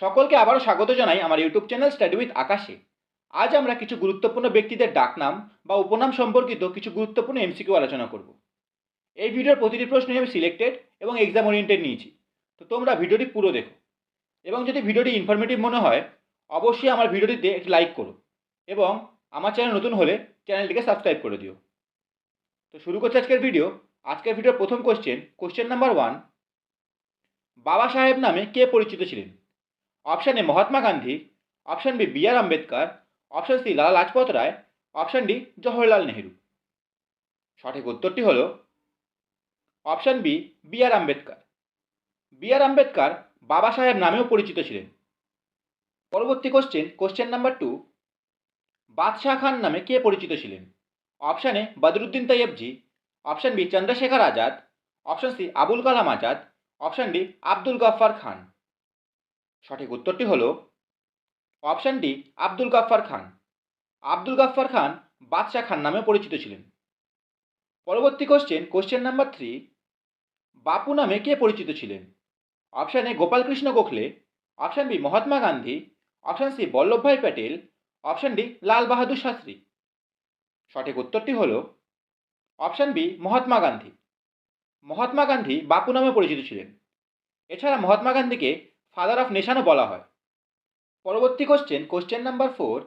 সকলকে আবারও স্বাগত জানাই আমার ইউটিউব চ্যানেল স্টাডি উইথ আকাশে। আজ আমরা কিছু গুরুত্বপূর্ণ ব্যক্তিদের ডাকনাম বা উপনাম সম্পর্কিত কিছু গুরুত্বপূর্ণ এমসিকিউ আলোচনা করব। এই ভিডিওর প্রতিটি প্রশ্নই আমি সিলেক্টেড এবং এক্সাম ওরিয়েন্টেড নিয়েছি। তো তোমরা ভিডিওটি পুরো দেখো। এবং যদি ভিডিওটি ইনফরমেটিভ মনে হয়, অবশ্যই আমার ভিডিওটিতে একটি লাইক করো এবং আমার চ্যানেল নতুন হলে চ্যানেলটিকে সাবস্ক্রাইব করে দিও। তো শুরু করছে আজকের ভিডিও। আজকের ভিডিওর প্রথম কোশ্চেন কোশ্চেন নাম্বার ওয়ান বাবা সাহেব নামে কে পরিচিত ছিলেন? Option A Mahatma Gandhi option B B R Ambedkar option C Lala Lajpat Rai option D Jawaharlal Nehru সঠিক উত্তরটি হল option B B R Ambedkar B R Ambedkar Baba Saheb নামেও পরিচিত ছিলেন। পরবর্তী কোশ্চেন কোশ্চেন নাম্বার টু বাদশাহ খান নামে কে পরিচিত ছিলেন? Option A Badruddin Tyabji option B Chandrashekhar Azad option C Abul Kalam Azad option D Abdul Ghaffar Khan সঠিক উত্তরটি হল অপশান ডি আব্দুল গাফফার খান। আব্দুল গাফফার খান বাদশাহ খান নামে পরিচিত ছিলেন। পরবর্তী কোশ্চেন কোশ্চেন নাম্বার থ্রি বাপু নামে কে পরিচিত ছিলেন? Option A Gopalkrishna Gokhale, option B Mahatma Gandhi, option C Vallabhbhai Patel, option D Lal Bahadur Shastri. সঠিক উত্তরটি হল অপশান বি মহাত্মা গান্ধী। মহাত্মা গান্ধী বাপু নামে পরিচিত ছিলেন। এছাড়া মহাত্মা গান্ধীকে ফাদার অফ নেশানও বলা হয়। পরবর্তী কোশ্চেন কোশ্চেন নাম্বার ফোর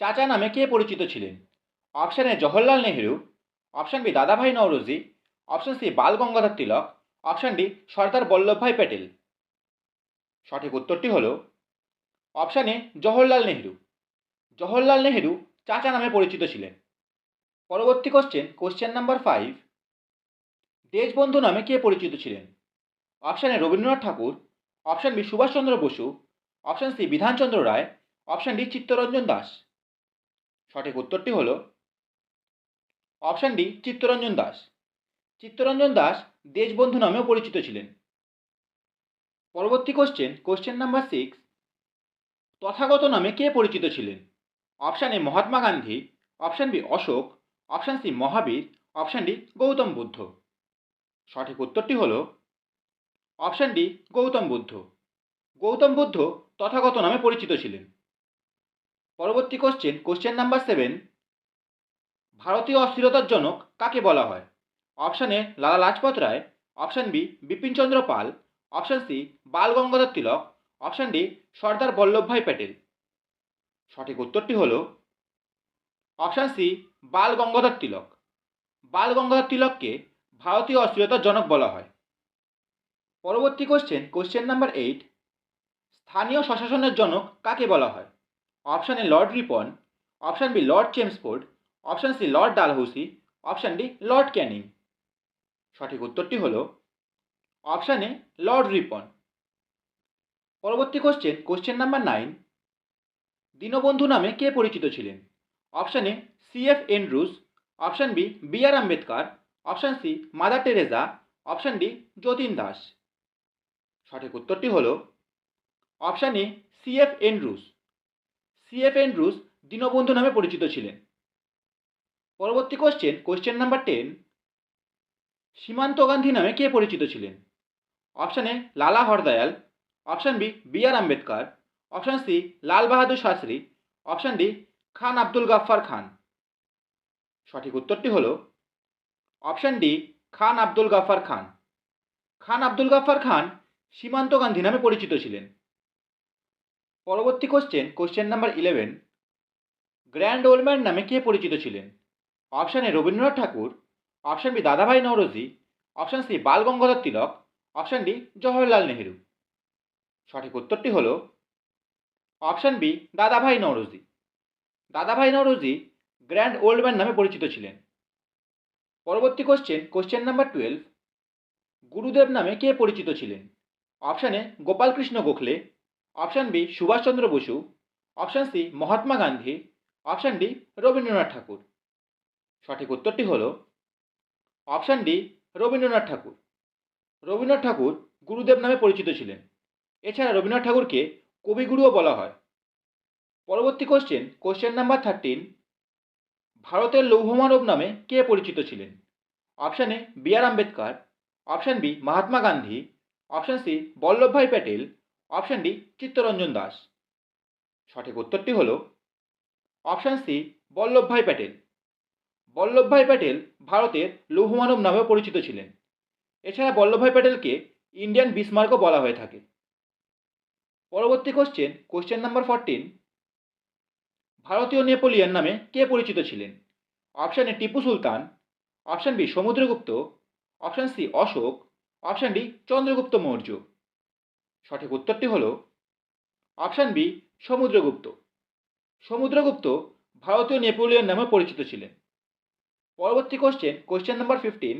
চাচা নামে কে পরিচিত ছিলেন? Option A Jawaharlal Nehru option B Dadabhai Naoroji option C Bal Gangadhar Tilak option D Sardar Vallabhbhai Patel. সঠিক উত্তরটি হল অপশান এ জওহরলাল নেহেরু। জওহরলাল নেহেরু চাচা নামে পরিচিত ছিলেন। পরবর্তী question question number five Deshbandhu নামে কে পরিচিত ছিলেন? Option A Rabindranath Tagore option B Subhashchandra Bose option C Bidhanchandra Roy option D Chittaranjan Das সঠিক উত্তরটি হল অপশান ডি চিত্তরঞ্জন দাস চিত্তরঞ্জন দাস দেশবন্ধু নামেও পরিচিত ছিলেন। পরবর্তী question question number six Tathagata নামে কে পরিচিত ছিলেন? Option A Mahatma Gandhi. Option B Ashoka. Option C Mahavir. Option D Gautam Buddha. সঠিক উত্তরটি হল অপশান ডি, গৌতম বুদ্ধ। গৌতম বুদ্ধ তথাগত নামে পরিচিত ছিলেন। পরবর্তী কোশ্চেন কোশ্চেন নাম্বার সেভেন ভারতীয় অস্থিরতার জনক কাকে বলা হয়? Option A, Lala Lajpat Rai, option B Bipinchandra Pal, option C, Bal Gangadhar Tilak, option D, Sardar Vallabhbhai Patel. সঠিক উত্তরটি হল অপশান সি, বাল গঙ্গাধর তিলক। বাল গঙ্গাধর তিলককে ভারতীয় অস্থিরতার জনক বলা হয়। পরবর্তী কোশ্চেন কোশ্চেন নাম্বার এইট স্থানীয় স্বশাসনের জনক কাকে বলা হয়? Option A lord Ripon option B lord Chelmsford option C lord Dalhousie option D lord Canning সঠিক উত্তরটি হল অপশান এ লর্ড রিপন পরবর্তী question question number nine Deenabandhu নামে কে পরিচিত ছিলেন? Option A C F Andrews option B B R Ambedkar option C mother Teresa option D Jatin Das সঠিক উত্তরটি হল option A C F Andrews C F Andrews Deenabandhu নামে পরিচিত ছিলেন। পরবর্তী কোশ্চেন কোশ্চেন নাম্বার টেন সীমান্ত গান্ধী নামে কে পরিচিত ছিলেন? Option A Lala Hardayal, option B B R Ambedkar, option C Lal Bahadur Shastri, option D Khan Abdul Ghaffar Khan. সঠিক উত্তরটি হল অপশান ডি খান আব্দুল গাফফার খান। খান আব্দুল গাফফার খান সীমান্ত গান্ধী নামে পরিচিত ছিলেন। পরবর্তী question question number eleven grand old man নামে কে পরিচিত ছিলেন? Option A Rabindranath Tagore option B Dadabhai Naoroji option C Bal Gangadhar Tilak option D Jawaharlal Nehru. সঠিক উত্তরটি হল অপশান বি দাদাভাই নওরোজি। দাদাভাই নওরোজি গ্র্যান্ড ওল্ড ম্যান নামে পরিচিত ছিলেন। পরবর্তী কোশ্চেন কোশ্চেন নাম্বার টুয়েলভ গুরুদেব নামে কে পরিচিত ছিলেন? Option A Gopalkrishna Gokhale option B Subhashchandra Bose option C Mahatma Gandhi option D Rabindranath Tagore সঠিক উত্তরটি হল অপশান ডি রবীন্দ্রনাথ ঠাকুর রবীন্দ্রনাথ ঠাকুর গুরুদেব নামে পরিচিত ছিলেন এছাড়া রবীন্দ্রনাথ ঠাকুরকে কবিগুরুও বলা হয় পরবর্তী কোশ্চেন কোশ্চেন নাম্বার থার্টিন ভারতের লৌহমানব নামে কে পরিচিত ছিলেন option A B R Ambedkar option B Mahatma Gandhi option C Vallabhbhai Patel. Option D Chittaranjan Das. সঠিক উত্তরটি হল অপশান সি বল্লভভাই প্যাটেল। বল্লভভাই প্যাটেল ভারতের লৌহমানব নামেও পরিচিত ছিলেন। এছাড়া বল্লভভাই প্যাটেলকে ইন্ডিয়ান বিসমার্কও বলা হয়ে থাকে। পরবর্তী কোশ্চেন কোশ্চেন নাম্বার ফরটিন ভারতীয় নেপোলিয়ন নামে কে পরিচিত ছিলেন? Option A Tipu Sultan. Option B Samudragupta. Option C Ashoka. Option D Chandragupta Maurya. সঠিক উত্তরটি হল অপশান বি সমুদ্রগুপ্ত। সমুদ্রগুপ্ত ভারতীয় নেপোলিয়ন নামে পরিচিত ছিলেন। পরবর্তী question question number fifteen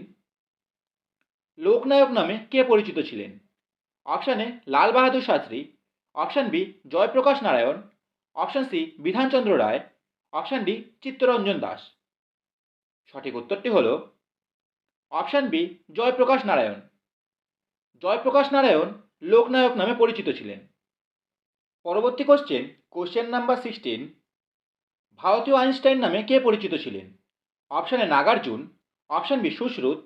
Loknayak নামে কে পরিচিত ছিলেন? Option Lal Bahadur Shastri. Option B Jayaprakash Narayan. Option C Bidhanchandra Roy. Option D Chittaranjan Das. সঠিক উত্তরটি হল অপশান বি জয়প্রকাশ নারায়ণ। জয়প্রকাশ নারায়ণ লোকনায়ক নামে পরিচিত ছিলেন। পরবর্তী কোশ্চেন কোশ্চেন নাম্বার সিক্সটিন ভারতীয় আইনস্টাইন নামে কে পরিচিত ছিলেন? Option Nagarjuna option B Sushruta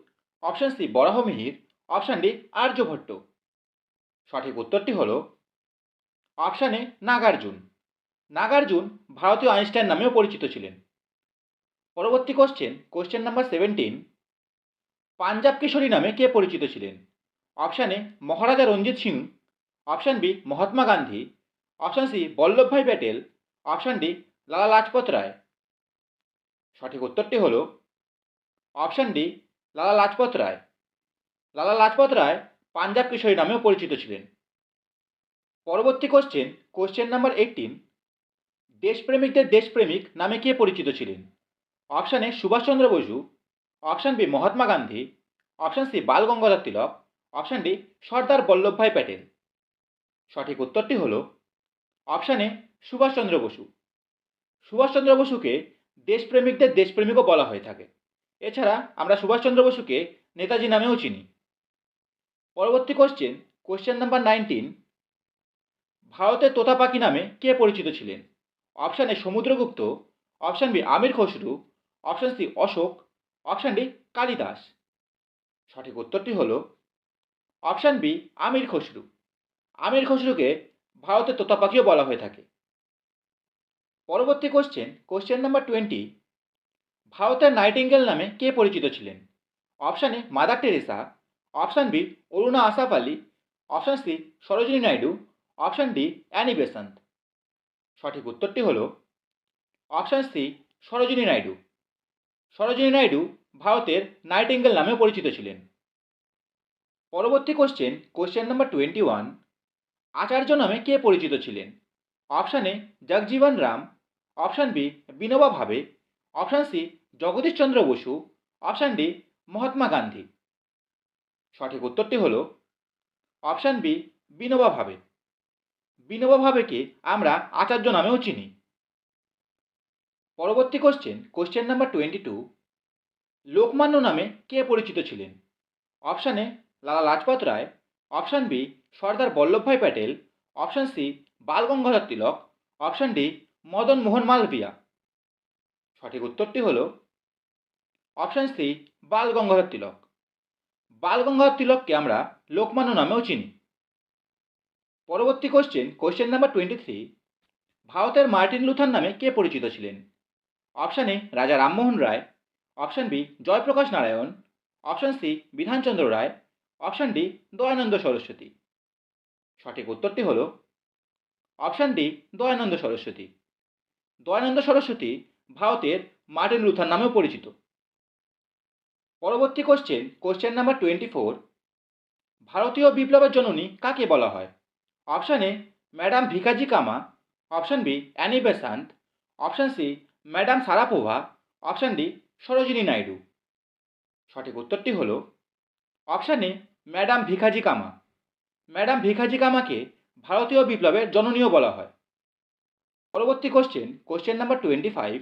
option C Varahamihira option D Aryabhata সঠিক উত্তরটি হল অপশান নাগার্জুন। নাগার্জুন ভারতীয় আইনস্টাইন নামেও পরিচিত ছিলেন। পরবর্তী question question number seventeen Punjab কিশোরী নামে কে পরিচিত ছিলেন? Option A Maharaja Ranjit Singh option B Mahatma Gandhi option C Vallabhbhai Patel option D Lala Lajpat Rai সঠিক উত্তরটি হল অপশান ডি লালা লাজপত রায় লালা লাজপত রায় পাঞ্জাব কিশোরী নামেও পরিচিত ছিলেন। পরবর্তী কোশ্চেন কোশ্চেন নাম্বার এইটিন দেশপ্রেমিকদের দেশপ্রেমিক নামে কে পরিচিত ছিলেন? Option A Subhashchandra Bose option B Mahatma Gandhi option C Bal Gangadhar Tilak option D Sardar Vallabhbhai Patel. সঠিক উত্তরটি হল অপশানে সুভাষচন্দ্র বসু। সুভাষচন্দ্র বসুকে দেশপ্রেমিকদের দেশপ্রেমিকও বলা হয়ে থাকে। এছাড়া আমরা সুভাষচন্দ্র বসুকে নেতাজি নামেও চিনি। পরবর্তী কোশ্চেন কোশ্চেন নাম্বার নাইনটিন ভারতের তোতা পাখি নামে কে পরিচিত ছিলেন? Option A Samudragupta. Option B Amir Khusrau. Option C Ashoka. Option D Kalidasa. সঠিক উত্তরটি হল অপশান বি আমির খসরু আমির খসরুকে ভারতের তোতা পাখিও বলা হয়ে থাকে। পরবর্তী কোশ্চেন কোশ্চেন নাম্বার টোয়েন্টি ভারতের নাইটিঙ্গেল নামে কে পরিচিত ছিলেন? Option A Mother Teresa option B Aruna Asaf Ali option C Sarojini Naidu option D Annie Besant সঠিক উত্তরটি হল অপশান সি সরোজিনী নাইডু সরোজিনী নাইডু ভারতের নাইটিঙ্গেল নামেও পরিচিত ছিলেন। পরবর্তী question question number twenty one Acharya নামে কে পরিচিত ছিলেন? Option A Jagjivan Ram option B Vinoba Bhave option C Jagadish Chandra Basu option D Mahatma Gandhi. সঠিক উত্তরটি হল অপশান বি বিনোবা ভাবে। বিনোবা ভাবেকে আমরা আচার্য নামেও চিনি। পরবর্তী question question number twenty two Lokmanya নামে কে পরিচিত ছিলেন? Option Lala Lajpat Rai option B Sardar Vallabhbhai Patel option C Bal Gangadhar Tilak option D Madan Mohan Malviya. সঠিক উত্তরটি হল অপশান সি বাল গঙ্গাধর তিলক। বাল গঙ্গাধর তিলককে আমরা লোকমান্য নামেও চিনি। পরবর্তী question question number twenty three ভারতের মার্টিন লুথার নামে কে পরিচিত ছিলেন? Option A Raja Rammohan Roy option B Jayaprakash Narayan option C Bidhan Chandra Roy option D, Dayananda Saraswati. সঠিক উত্তরটি হল অপশান ডি, দয়ানন্দ সরস্বতী। দয়ানন্দ সরস্বতী ভারতের মার্টিন লুথার নামেও পরিচিত। পরবর্তী question question number twenty four ভারতীয় বিপ্লবের জননী কাকে বলা হয়? Option A madam Bhikaiji Cama, option B Annie Besant option C madam Sharapova, option D, Sarojini Naidu. সঠিক উত্তরটি হল অপশান এ ম্যাডাম ভিখাজি কামা। ম্যাডাম ভিখাজি কামাকে ভারতীয় বিপ্লবের জননীয় বলা হয়। পরবর্তী question question number twenty five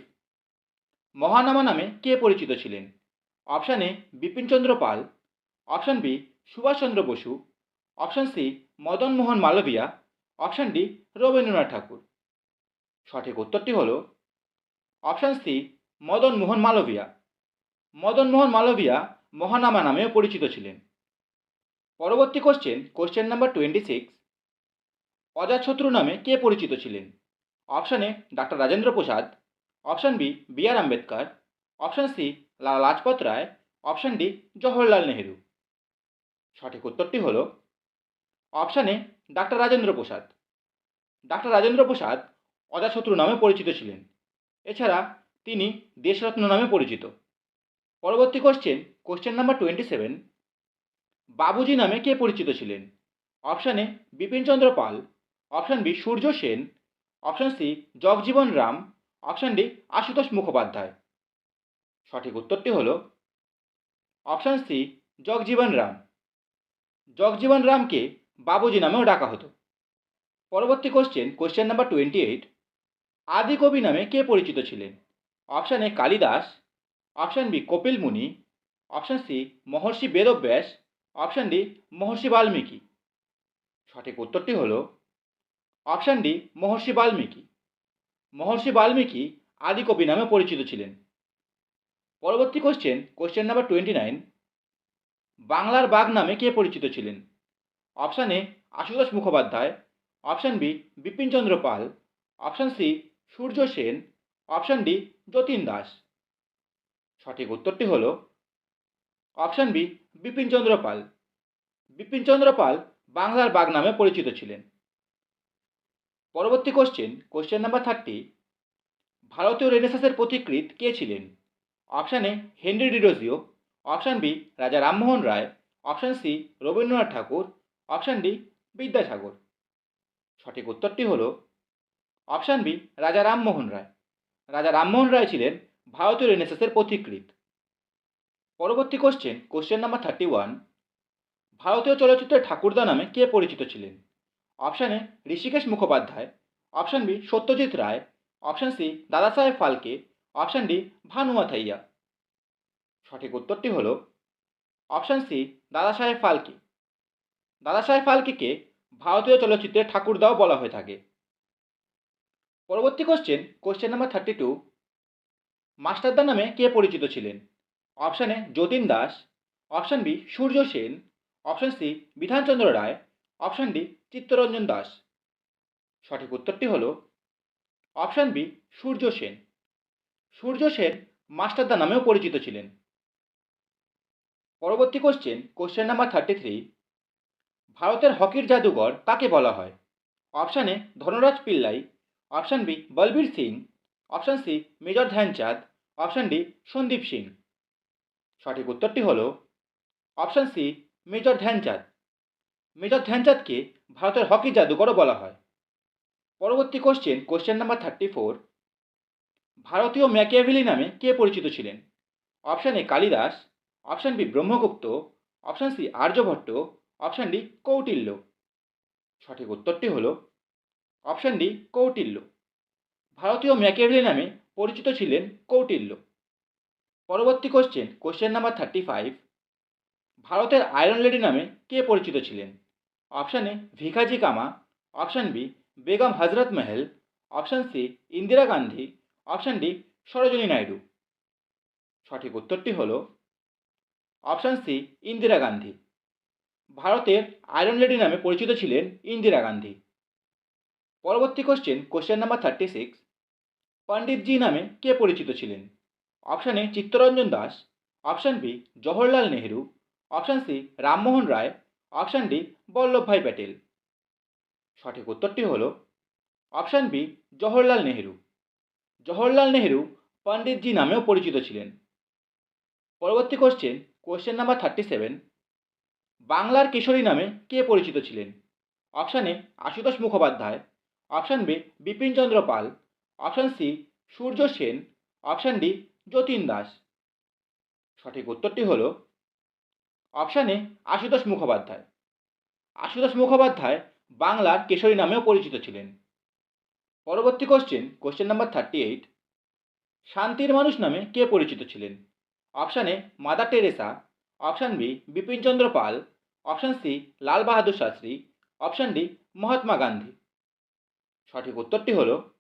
Mahanama নামে কে পরিচিত ছিলেন? Option A Bipin Chandra Pal option B Subhas Chandra Bose option C Madan Mohan Malviya option D Rabindranath Tagore. সঠিক উত্তরটি হল অপশান সি মদন মোহন মালবিয়া মদন মোহন মালবিয়া মহানামা নামেও পরিচিত ছিলেন। পরবর্তী question question number twenty six Ajatashatru নামে কে পরিচিত ছিলেন? Option A doctor Rajendra Prasad option B B R Ambedkar option C Lala Lajpat Rai option D Jawaharlal Nehru. সঠিক উত্তরটি হল option doctor Rajendra Prasad. Doctor Rajendra Prasad Ajatashatru নামে পরিচিত ছিলেন। এছাড়া তিনি দেশরত্ন নামে পরিচিত। পরবর্তী question question number twenty seven Babuji নামে কে পরিচিত ছিলেন? Option A, Bipin Chandra Pal. Option B, Surya Sen. Option C, Jagjivan Ram. Option D, Ashutosh Mukhopadhyay. সঠিক উত্তরটি হল অপশান সি, জগজীবন রাম। জগজীবন রামকে বাবুজি নামেও ডাকা হতো। পরবর্তী question question number twenty eight আদি কবি নামে কে পরিচিত ছিলেন? Option A, Kalidasa. Option B, Kapil Muni. Option C, Maharshi Vedavyasa. Option D Maharshi Valmiki সঠিক উত্তরটি হল অপশান ডি মহর্ষি বাল্মীকি মহর্ষি বাল্মীকি আদিকবি নামে পরিচিত ছিলেন। পরবর্তী question question number twenty nine বাংলার বাঘ নামে কে পরিচিত ছিলেন? Option A Ashutosh Mukhopadhyay. Option B Bipin Chandra Pal. Option C Surya Sen. Option D Jatin Das. সঠিক উত্তরটি হল অপশান বি বিপিনচন্দ্র পাল। বিপিনচন্দ্র পাল বাংলার বাঘ নামে পরিচিত ছিলেন। পরবর্তী কোশ্চেন কোশ্চেন নাম্বার থার্টি ভারতীয় রেনেসাসের পথিকৃৎ কে ছিলেন? Option A Henry Derozio option B Raja Rammohan Roy option C Rabindranath Tagore option D Vidyasagar সঠিক উত্তরটি হল অপশান বি রাজা রামমোহন রায়। রাজা রামমোহন রায় ছিলেন ভারতীয় রেনেসাসের পথিকৃৎ। পরবর্তী question question number thirty one ভারতীয় চলচ্চিত্রের ঠাকুরদা নামে কে পরিচিত ছিলেন? Option A Hrishikesh Mukhopadhyay. Option B Satyajit Ray. Option C Dadasaheb Phalke. Option D Bhanu Athaiya সঠিক উত্তরটি হল অপশান সি দাদাসাহেব ফালকে। দাদাসাহেব ফালকেকে ভারতীয় চলচ্চিত্রের ঠাকুরদাও বলা হয়ে থাকে। পরবর্তী question question number thirty two Masterda নামে কে পরিচিত ছিলেন? Option A Jatin Das option B Surya Sen option C Bidhan Chandra Roy option D Chittaranjan Das সঠিক উত্তরটি হল অপশান বি সূর্য সেন সূর্য সেন মাস্টারদা নামেও পরিচিত ছিলেন। পরবর্তী question question number thirty three ভারতের হকির জাদুঘর কাকে বলা হয়? Option A Dhanraj Pillay. Option B Balbir Singh. Option C major Dhyan Chand. Option D Sandeep Singh. সঠিক উত্তরটি হল option C, major Dhyan Chand. Major ধ্যানচাঁদকে ভারতের হকি জাদুকরও বলা হয়। পরবর্তী question question number thirty four ভারতীয় ম্যাকিয়াভেলি নামে কে পরিচিত ছিলেন? Option A Kalidas, option B Brahmagupta, option C Aryabhata, option D Kautilya. সঠিক উত্তরটি হল অপশান ডি কৌটিল্য। ভারতীয় ম্যাকিয়াভেলি নামে পরিচিত ছিলেন কৌটিল্য। পরবর্তী question question number thirty five ভারতের আয়রন লেডি নামে কে পরিচিত ছিলেন? অপশান এ ভিখাজি কামা option B Begum Hazrat Mahal option C Indira Gandhi option D Sarojini Naidu. সঠিক উত্তরটি হল অপশান সি ইন্দিরা গান্ধী। ভারতের আয়রন লেডি নামে পরিচিত ছিলেন ইন্দিরা গান্ধী। পরবর্তী question question number thirty six Panditji নামে কে পরিচিত ছিলেন? Option A Chittaranjan Das option B Jawaharlal Nehru option C Rammohan Roy option D Vallabhbhai Patel সঠিক উত্তরটি হল অপশান বি জওহরলাল নেহেরু জওহরলাল নেহেরু পণ্ডিতজি নামেও পরিচিত ছিলেন। পরবর্তী question question number thirty seven বাংলার কিশোরী নামে কে পরিচিত ছিলেন? Option A Ashutosh Mukhopadhyay. Option B Bipin Chandra Pal. Option C Surya Sen. Option D Jatin Das. সঠিক উত্তরটি হল অপশানে আশুতোষ মুখোপাধ্যায়। আশুতোষ মুখোপাধ্যায় বাংলার কেশরী নামেও পরিচিত ছিলেন। পরবর্তী question question number thirty eight শান্তির মানুষ নামে কে পরিচিত ছিলেন? Option mother Teresa. Option B Bipin Chandra Pal. Option C Lal Bahadur Shastri. Option D Mahatma Gandhi. সঠিক উত্তরটি হল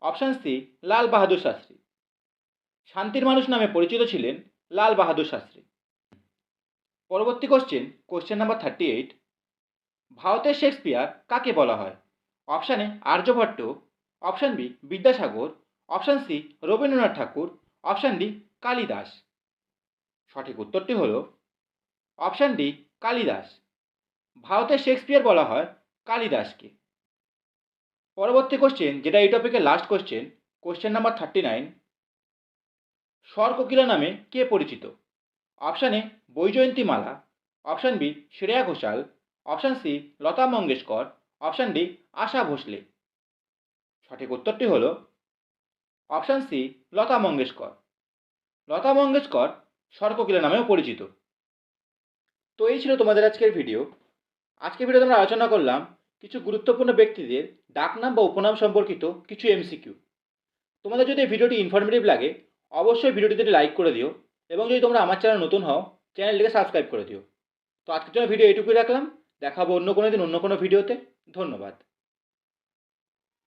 অপশান সি লাল বাহাদুর শাস্ত্রী। শান্তির মানুষ নামে পরিচিত ছিলেন লাল বাহাদুর শাস্ত্রী। পরবর্তী question question number thirty eight ভারতের শেক্সপিয়ার কাকে বলা হয়? Option Aryabhata option B Vidyasagar option C Rabindranath Tagore option D Kalidas. সঠিক উত্তরটি হল অপশান ডি কালিদাস। ভারতের শেক্সপিয়ার বলা হয় কালিদাসকে। পরবর্তী কোশ্চেন যেটা এই টপিকের last question question number thirty nine স্বর কোকিলা নামে কে পরিচিত? Option A, Vyjayanthi Mala. Option B, Shreya Ghoshal. Option C, Lata Mangeshkar. Option D, Asha Bhosle. সঠিক উত্তরটি হল অপশান সি, লতা মঙ্গেশকর। লতা মঙ্গেশকর স্বরকোকিলা নামেও পরিচিত। তো এই ছিল তোমাদের আজকের ভিডিও। আজকের ভিডিওতে আমরা আলোচনা করলাম কিছু গুরুত্বপূর্ণ ব্যক্তিদের ডাকনাম বা উপনাম সম্পর্কিত কিছু এমসিকিউ। তোমাদের যদি এই ভিডিওটি ইনফরমেটিভ লাগে অবশ্যই ভিডিওটিতে লাইক করে দিও এবং যদি তোমরা আমার চ্যানেল নতুন হও চ্যানেলটিকে সাবস্ক্রাইব করে দিও। তো আজকের জন্য ভিডিও এইটুকুই রাখলাম। দেখাবো অন্য কোনো দিন অন্য কোনো ভিডিওতে। ধন্যবাদ।